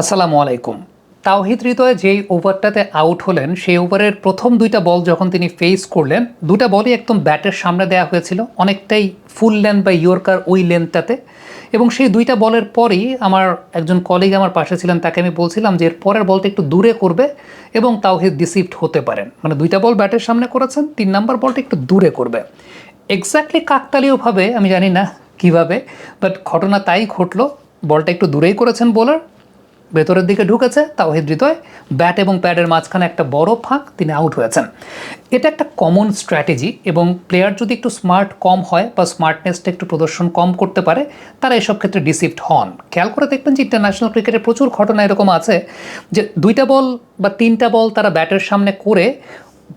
আসসালামু আলাইকুম। তাওহিদ হৃদয় যেই ওভারটাতে আউট হলেন, সেই ওভারের প্রথম দুইটা বল যখন তিনি ফেস করলেন, দুটা বলই একদম ব্যাটের সামনে দেওয়া হয়েছিল, অনেকটাই ফুল লেন্থ বা ইয়র্কার ওই লেন্থটাতে এবং সেই দুইটা বলের পরেই আমার একজন কলিগ আমার পাশে ছিলেন, তাকে আমি বলছিলাম যে এর পরের বলটা একটু দূরে করবে এবং তাওহিদ ডিসিভড হতে পারেন। মানে দুইটা বল ব্যাটের সামনে করেছেন, তিন নাম্বার বলটা একটু দূরে করবে। এক্স্যাক্টলি কাকতালীয়ভাবে, আমি জানি না কীভাবে বাট ঘটনা তাই ঘটলো, বলটা একটু দূরেই করেছেন বোলার ভেতরের দিকে ঢুকেছে, তাওহিদ হৃদয় ব্যাট এবং প্যাডের মাঝখানে একটা বড় ফাঁক, তিনি আউট হয়েছেন। এটা একটা কমন স্ট্র্যাটেজি এবং প্লেয়ার যদি একটু স্মার্ট কম হয় বা স্মার্টনেসটা একটু প্রদর্শন কম করতে পারে, তারা এসব ক্ষেত্রে ডিসিভড হন। খেয়াল করে দেখবেন যে ইন্টারন্যাশনাল ক্রিকেটে প্রচুর ঘটনা এরকম আছে যে দুইটা বল বা তিনটা বল তারা ব্যাটের সামনে করে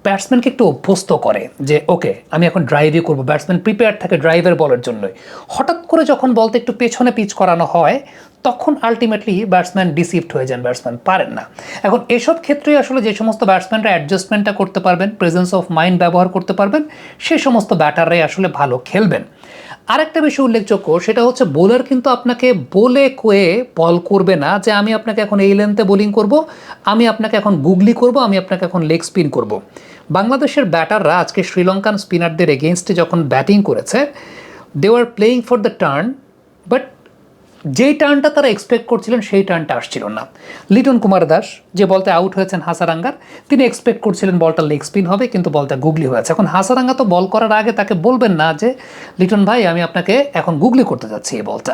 ব্যাটসম্যানকে একটু অভ্যস্ত করে যে, ওকে, আমি এখন ড্রাইভই করব। ব্যাটসম্যান প্রিপেয়ার থাকে ড্রাইভের বলের জন্যই। হঠাৎ করে যখন বলতে একটু পেছনে পিচ করানো হয় তখন আলটিমেটলি ব্যাটসম্যান ডিসিভড হয়ে যান ব্যাটসম্যান পারেন না। এখন এসব ক্ষেত্রেই আসলে যে সমস্ত ব্যাটসম্যানরা অ্যাডজাস্টমেন্টটা করতে পারবেন প্রেজেন্স অফ মাইন্ড ব্যবহার করতে পারবেন, সে সমস্ত ব্যাটাররাই আসলে ভালো খেলবেন। আরেকটা বিষয় উল্লেখযোগ্য, সেটা হচ্ছে বোলার কিন্তু আপনাকে বলে কয়ে বল করবে না যে, আমি আপনাকে এখন এই লেন্থে বোলিং করব, আমি আপনাকে এখন গুগলি করব, আমি আপনাকে এখন লেগ স্পিন করব। বাংলাদেশের ব্যাটাররা আজকে শ্রীলঙ্কান স্পিনারদের এগেনস্টে যখন ব্যাটিং করেছে they are playing for the turn but যেই টার্নটা তারা এক্সপেক্ট করছিলেন, সেই টার্নটা আসছিল না। লিটন কুমার দাস যে বলতে আউট হয়েছেন হাসারাঙ্গার, তিনি এক্সপেক্ট করছিলেন বলটা লেগ স্পিন হবে, কিন্তু বলটা গুগলি হয়েছে। এখন হাসারাঙ্গা তো বল করার আগে তাকে বলবেন না যে, লিটন ভাই, আমি আপনাকে এখন গুগলি করতে যাচ্ছি এই বলটা।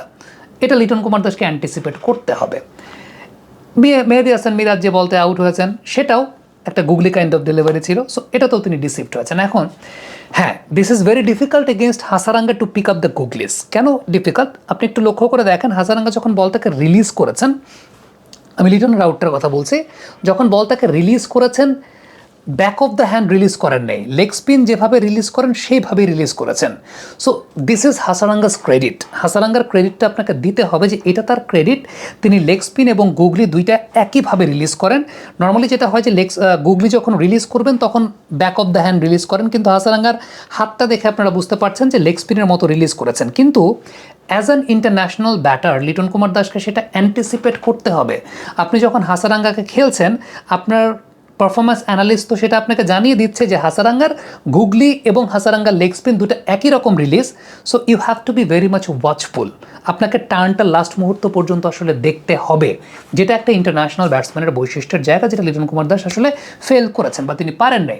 এটা লিটন কুমার দাসকে অ্যান্টিসিপেট করতে হবে। মেহেদি হাসান মিরাজ যে বলতে আউট হয়েছেন, সেটাও একটা গুগলি কাইন্ড অফ ডেলিভারি ছিল। সো এটাতেও তিনি ডিসিভড হয়েছেন। এখন হ্যাঁ this is very difficult against Hasaranga to pick up the googlies কেন ডিফিকাল্ট আপনি একটু লক্ষ্য করে দেখেন হাসারাঙ্গা যখন বল তাকে রিলিজ করেছেন, আমি লিটন রাউটটার কথা বলছি, যখন বল তাকে রিলিজ করেছেন back of the hand release করেন নেই। লেগ স্পিন যেভাবে রিলিজ করেন, সেইভাবেই রিলিজ করেছেন। So this is Hasaranga's credit হাসারাঙ্গার ক্রেডিটটা আপনাকে দিতে হবে যে এটা তার ক্রেডিট তিনি লেগ স্পিন এবং গুগলি দুইটা একইভাবে রিলিজ করেন। নর্মালি যেটা হয় যে লেগ গুগলি যখন রিলিজ করবেন, তখন back of the hand release করেন। কিন্তু হাসারাঙ্গার হাতটা দেখে আপনারা বুঝতে পারছেন যে লেগ স্পিনের মতো রিলিজ করেছেন। কিন্তু as an international batter Liton Kumar দাসকে সেটা অ্যান্টিসিপেট করতে হবে। আপনি যখন হাসারাঙ্গাকে খেলছেন, আপনার পারফরমেন্স অ্যানালিস্ট তো সেটা আপনাকে জানিয়ে দিচ্ছে যে হাসারাঙ্গার গুগলি এবং হাসারাঙ্গার লেগ স্পিন দুটো একই রকম release so you have to be very much watchful আপনাকে টার্নটা লাস্ট মুহূর্ত পর্যন্ত আসলে দেখতে হবে, যেটা একটা ইন্টারন্যাশনাল ব্যাটসম্যানের বৈশিষ্ট্যের জায়গা যেটা লিটন কুমার দাস আসলে ফেল করেছেন বা তিনি পারেন নাই।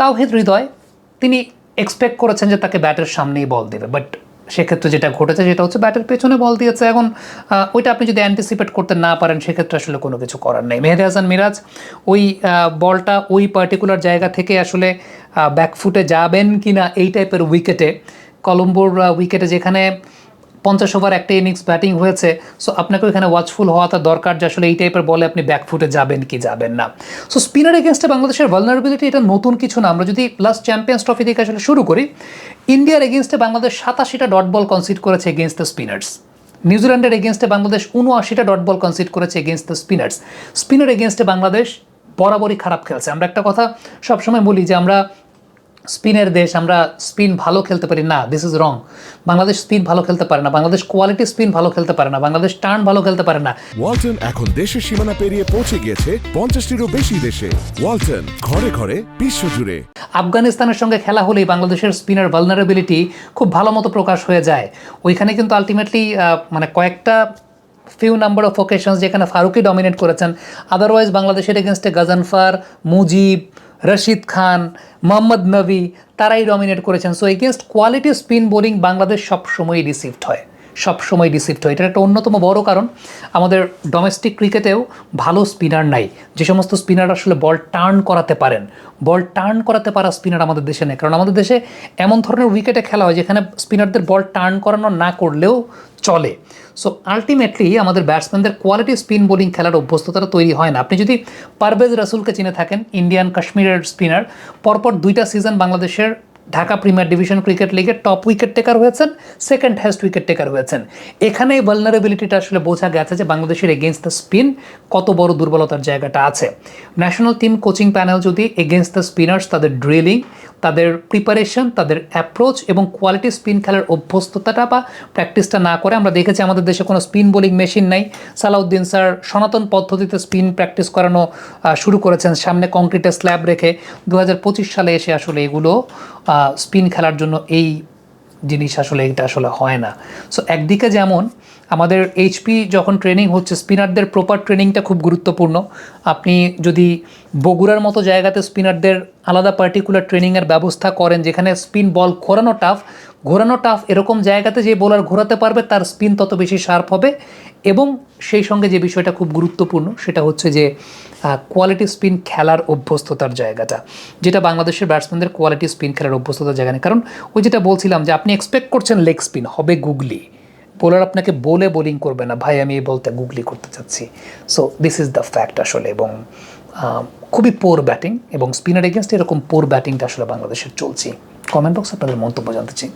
তাওহিদ হৃদয়, তিনি এক্সপেক্ট করেছেন যে তাকে ব্যাটের সামনেই বল দেবে বাট সেক্ষেত্রে যেটা ঘটেছে সেটা হচ্ছে ব্যাটের পেছনে বল দিয়েছে। এখন ওইটা আপনি যদি অ্যান্টিসিপেট করতে না পারেন, সেক্ষেত্রে আসলে কোনো কিছু করার নেই। মেহেদি হাসান মিরাজ, ওই বলটা ওই পার্টিকুলার জায়গা থেকে আসলে ব্যাকফুটে যাবেন কি না এই টাইপের উইকেটে কলম্বোর উইকেটে যেখানে পঞ্চাশ ওভার একটা ইনিংস ব্যাটিং হয়েছে সো আপনাকে ওইখানে ওয়াচফুল হওয়াটা দরকার যে আসলে এই টাইপের বলে আপনি ব্যাকফুটে যাবেন কি যাবেন না। সো স্পিনার এগেনস্টে বাংলাদেশের ভালনারেবিলিটি এটা নতুন কিছু না। আমরা যদি লাস্ট চ্যাম্পিয়ন্স ট্রফি থেকে আসলে শুরু করি, ইন্ডিয়ার এগেনস্টে বাংলাদেশ সাতাশিটা ডট বল কনসিড করেছে এগেনস্ট দ্য স্পিনার্স নিউজিল্যান্ডের এগেনস্টে বাংলাদেশ উনআশিটা ডট বল কনসিড করেছে এগেনস্ট দ্য স্পিনার্স স্পিনার এগেনস্টে বাংলাদেশ বরাবরই খারাপ খেলছে। আমরা একটা কথা সবসময় বলি যে আমরা স্পিনের দেশ আমরা স্পিন ভালো খেলতে পারি না this is wrong Bangladesh spin ভালো খেলতে পারে না বাংলাদেশ কোয়ালিটি স্পিন ভালো খেলতে পারে না বাংলাদেশ টার্ন ভালো খেলতে পারে না। ওয়ালটন এখন দেশের সীমানা পেরিয়ে পৌঁছে গিয়েছে পঞ্চাশটিরও বেশি দেশে। ওয়ালটন ঘরে ঘরে বিশ্বজুড়ে। আফগানিস্তানের সঙ্গে খেলা হলেই বাংলাদেশের স্পিনার ভালনারেবিলিটি খুব ভালো মতো প্রকাশ হয়ে যায়। ওইখানে কিন্তু আলটিমেটলি মানে কয়েকটা ফিউ নাম্বার অফ ওকেশনস যেখানে ফারুকি ডমিনেট করেছেন। আদারওয়াইজ বাংলাদেশের এগেনস্টে গাজানফার মুজিব রশিদ খান মোহাম্মদ নবী তারাই ডমিনেট করেছেন। So against quality spin bowling Bangladesh সবসময়ই রিসিভড হয়। সবসময় রিসিভড হয় এটার একটা অন্যতম বড় কারণ, আমাদের ডোমেস্টিক ক্রিকেটেও ভালো স্পিনার নাই। যে সমস্ত স্পিনার আসলে বল টার্ন করাতে পারেন বল টার্ন করাতে পারা স্পিনার আমাদের দেশে নেই। কারণ আমাদের দেশে এমন ধরনের উইকেটে খেলা হয় যেখানে স্পিনারদের বল টার্ন করানো না করলেও চলে। সো আলটিমেটলি আমাদের ব্যাটসম্যানদের কোয়ালিটি স্পিন বোলিং খেলার অভ্যস্ততাটা তৈরি হয় না। আপনি যদি পারভেজ রাসুলকে চিনে থাকেন ইন্ডিয়ান কাশ্মীরের স্পিনার পরপর দুইটা সিজন বাংলাদেশের ঢাকা প্রিমিয়ার ডিভিশন ক্রিকেট লিগের টপ উইকেট টেকার হয়েছেন সেকেন্ড হ্যাস্ট উইকেট টেকার হয়েছেন। এখানে এই ভালনারেবিলিটিটা আসলে বোঝা গেছে যে বাংলাদেশের এগেনস্ট দ্য স্পিন কত বড় দুর্বলতার জায়গাটা আছে। ন্যাশনাল টিম কোচিং প্যানেল যদি এগেনস্ট দ্য স্পিনার্স তাদের ড্রিলিং তাদের প্রিপারেশন তাদের অ্যাপ্রোচ এবং কোয়ালিটি স্পিন খেলার অভ্যস্ততাটা বা প্র্যাকটিসটা না করে আমরা দেখেছি আমাদের দেশে কোনো স্পিন বোলিং মেশিন নাই। সালাউদ্দিন স্যার সনাতন পদ্ধতিতে স্পিন প্র্যাকটিস করানো শুরু করেছেন সামনে কংক্রিটের স্ল্যাব রেখে। দু হাজার পঁচিশ সালে এসে আসলে এগুলো স্পিন খেলার জন্য এই জিনিস আসলে এটা আসলে হয় না। সো একদিকে যেমন আমাদের এইচপি যখন ট্রেনিং হচ্ছে স্পিনারদের প্রপার ট্রেনিংটা খুব গুরুত্বপূর্ণ। আপনি যদি বগুড়ার মতো জায়গাতে স্পিনারদের আলাদা পার্টিকুলার ট্রেনিংয়ের ব্যবস্থা করেন, যেখানে স্পিন বল করানো টাফ ঘোরানো টাফ এরকম জায়গাতে যে বোলার ঘোরাতে পারবে তার স্পিন তত বেশি শার্প হবে এবং সেই সঙ্গে যে বিষয়টা খুব গুরুত্বপূর্ণ সেটা হচ্ছে যে কোয়ালিটি স্পিন খেলার অভ্যস্ততার জায়গাটা। যেটা বাংলাদেশের ব্যাটসম্যানদের কোয়ালিটি স্পিন খেলার অভ্যস্ততার জায়গা নেই। কারণ ওই যেটা বলছিলাম যে আপনি এক্সপেক্ট করছেন লেগ স্পিন হবে গুগলি বোলার আপনাকে বলে বোলিং করবে না, ভাই, আমি এই বলতে গুগলি করতে চাচ্ছি। So this is the fact আসলে এবং খুবই পোর ব্যাটিং এবং স্পিনার এগেনস্ট এরকম পোর ব্যাটিংটা আসলে বাংলাদেশের চলছে। কমেন্ট বক্স আপনাদের মন্তব্য জানতে চাই।